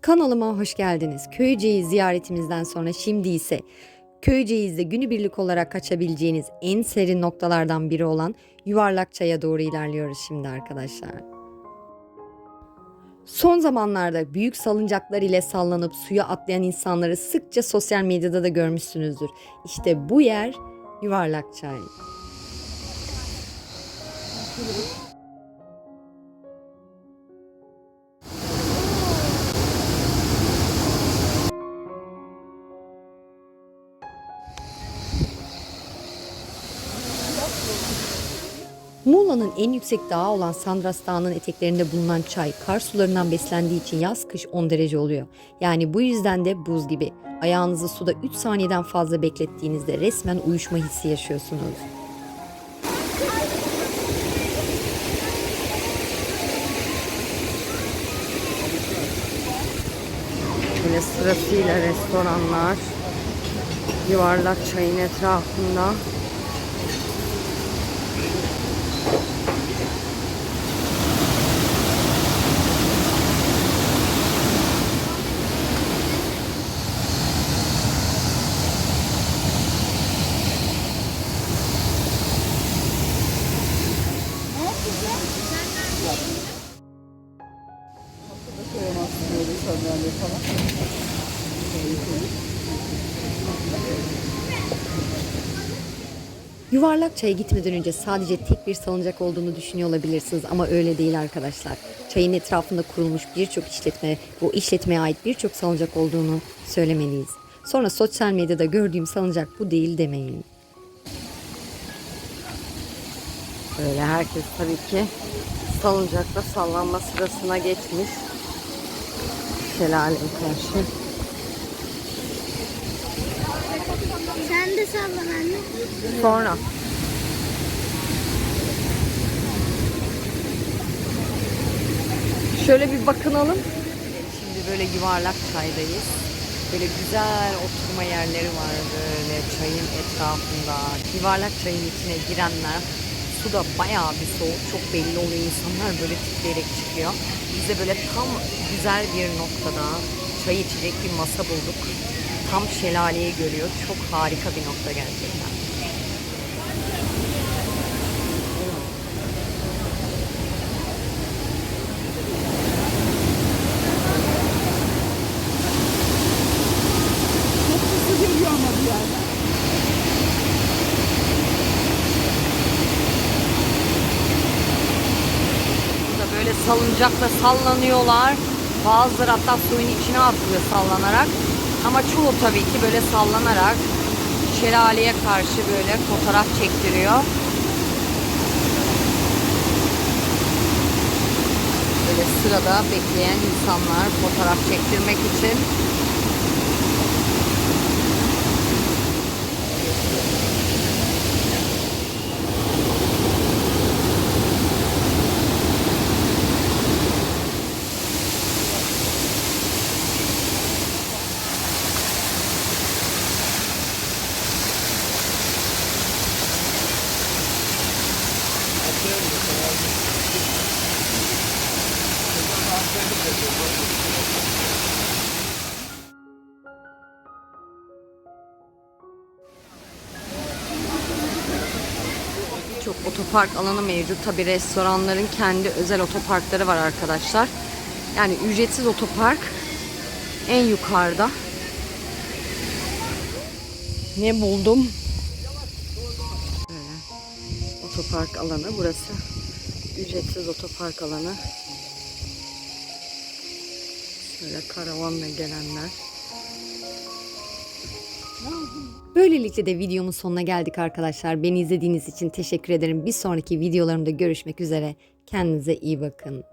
Kanalıma hoş geldiniz. Köyceğiz ziyaretimizden sonra şimdi ise Köyceğiz'de günübirlik olarak kaçabileceğiniz en serin noktalardan biri olan Yuvarlakçay'a doğru ilerliyoruz şimdi arkadaşlar. Son zamanlarda büyük salıncaklar ile sallanıp suya atlayan insanları sıkça sosyal medyada da görmüşsünüzdür. İşte bu yer Yuvarlakçay. Muğla'nın en yüksek dağı olan Sandras Dağı'nın eteklerinde bulunan çay kar sularından beslendiği için yaz kış 10 derece oluyor. Yani bu yüzden de buz gibi. Ayağınızı suda 3 saniyeden fazla beklettiğinizde resmen uyuşma hissi yaşıyorsunuz. Böyle sırasıyla restoranlar, yuvarlak çayın etrafında Yuvarlak çaya gitmeden önce sadece tek bir salıncak olduğunu düşünüyor olabilirsiniz ama öyle değil arkadaşlar. Çayın etrafında kurulmuş birçok işletme, bu işletmeye ait birçok salıncak olduğunu söylemeliyiz. Sonra sosyal medyada gördüğüm salıncak bu değil demeyin. Böyle herkes tabii ki salıncakta sallanma sırasına geçmiş. Şelaleye karşı. Sen de sallan anne. Sonra. Şöyle bir bakınalım. Şimdi böyle yuvarlak çaydayız. Böyle güzel oturma yerleri var böyle çayın etrafında. Yuvarlak çayın içine girenler su da bayağı bir soğuk. Çok belli oluyor insanlar böyle titreyerek çıkıyor. Biz de böyle tam güzel bir noktada çay içecek bir masa bulduk. Tam şelaleyi görüyor. Çok harika bir nokta gerçekten. Çok hızlı geliyor ama bir yerden. Burada böyle salıncakla sallanıyorlar. Bazıları hatta suyun içine atlıyor sallanarak. Ama çoğu tabii ki böyle sallanarak şelaleye karşı böyle fotoğraf çektiriyor. Böyle sırada bekleyen insanlar fotoğraf çektirmek için. Çok otopark alanı mevcut. Tabi restoranların kendi özel otoparkları var arkadaşlar. Yani ücretsiz otopark en yukarıda. Ne buldum? Böyle otopark alanı burası. Ücretsiz otopark alanı. Şöyle karavanla gelenler. Böylelikle de videomun sonuna geldik arkadaşlar. Beni izlediğiniz için teşekkür ederim. Bir sonraki videolarımda görüşmek üzere. Kendinize iyi bakın.